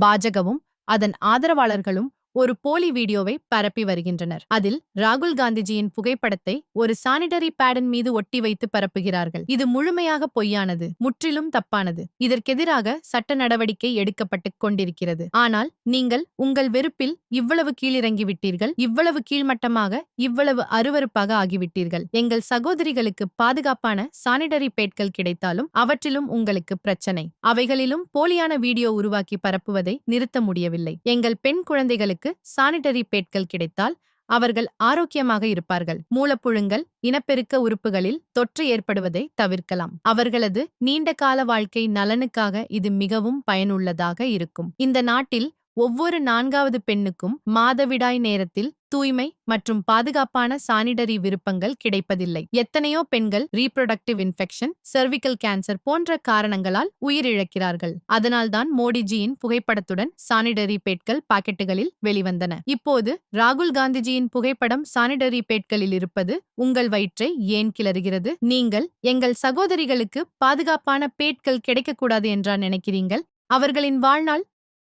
பாஜகவும் அதன் ஆதரவாளர்களும் ஒரு போலி வீடியோவை பரப்பி வருகின்றனர். அதில் ராகுல் காந்திஜியின் புகைப்படத்தை ஒரு சானிடரி பேடன் மீது ஒட்டி வைத்து பரப்புகிறார்கள். இது முழுமையாக பொய்யானது முற்றிலும் தப்பானது. இதற்கெதிராக சட்ட நடவடிக்கை எடுக்கப்பட்டு கொண்டிருக்கிறது. ஆனால் நீங்கள் உங்கள் வெறுப்பில் இவ்வளவு கீழிறங்கிவிட்டீர்கள் இவ்வளவு கீழ்மட்டமாக இவ்வளவு அருவருப்பாக ஆகிவிட்டீர்கள். எங்கள் சகோதரிகளுக்கு பாதுகாப்பான சானிடரி பேட்கள் கிடைத்தாலும் அவற்றிலும் உங்களுக்கு பிரச்சனை. அவைகளிலும் போலியான வீடியோ உருவாக்கி பரப்புவதை நிறுத்த முடியவில்லை. எங்கள் பெண் குழந்தைகளுக்கு சானிட்டரி பேட்கள் கிடைத்தால் அவர்கள் ஆரோக்கியமாக இருப்பார்கள். மூலப்புழுங்கள் இனப்பெருக்க உறுப்புகளில் தொற்று ஏற்படுவதை தவிர்க்கலாம். அவர்களது நீண்ட கால வாழ்க்கை நலனுக்காக இது மிகவும் பயனுள்ளதாக இருக்கும். இந்த நாட்டில் ஒவ்வொரு நான்காவது பெண்ணுக்கும் மாதவிடாய் நேரத்தில் தூய்மை மற்றும் பாதுகாப்பான சானிடரி விருப்பங்கள் கிடைப்பதில்லை. எத்தனையோ பெண்கள் ரீப்ரொடக்டிவ் இன்ஃபெக்ஷன் சர்விக்கல் கேன்சர் போன்ற காரணங்களால் உயிரிழக்கிறார்கள். அதனால்தான் மோடிஜியின் புகைப்படத்துடன் சானிடரி பேட்கள் பாக்கெட்டுகளில் வெளிவந்தன. இப்போது ராகுல் காந்திஜியின் புகைப்படம் சானிடரி பேட்களில் இருப்பது உங்கள் வயிற்றை ஏன் கிளறுகிறது? நீங்கள் எங்கள் சகோதரிகளுக்கு பாதுகாப்பான பேட்கள் கிடைக்கக்கூடாது என்றா நினைக்கிறீங்கள் அவர்களின் வாழ்நாள்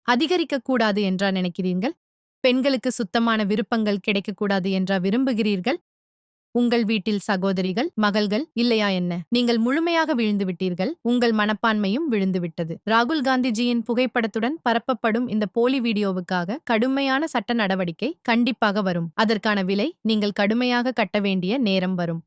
அதிகரிக்கக் கூடாது என்றா நினைக்கிறீர்கள்? பெண்களுக்கு சுத்தமான விருப்பங்கள் கிடைக்கக்கூடாது என்றா விரும்புகிறீர்கள்? உங்கள் வீட்டில் சகோதரிகள் மகள்கள் இல்லையா என்ன? நீங்கள் முழுமையாக விழுந்து விட்டீர்கள் உங்கள் மனப்பான்மையும் விழுந்துவிட்டது. ராகுல் காந்திஜியின் புகைப்படத்துடன் பரப்பப்படும் இந்த போலி வீடியோவுக்காக கடுமையான சட்ட நடவடிக்கை கண்டிப்பாக வரும். அதற்கான விலை நீங்கள் கடுமையாக கட்ட வேண்டிய நேரம் வரும்.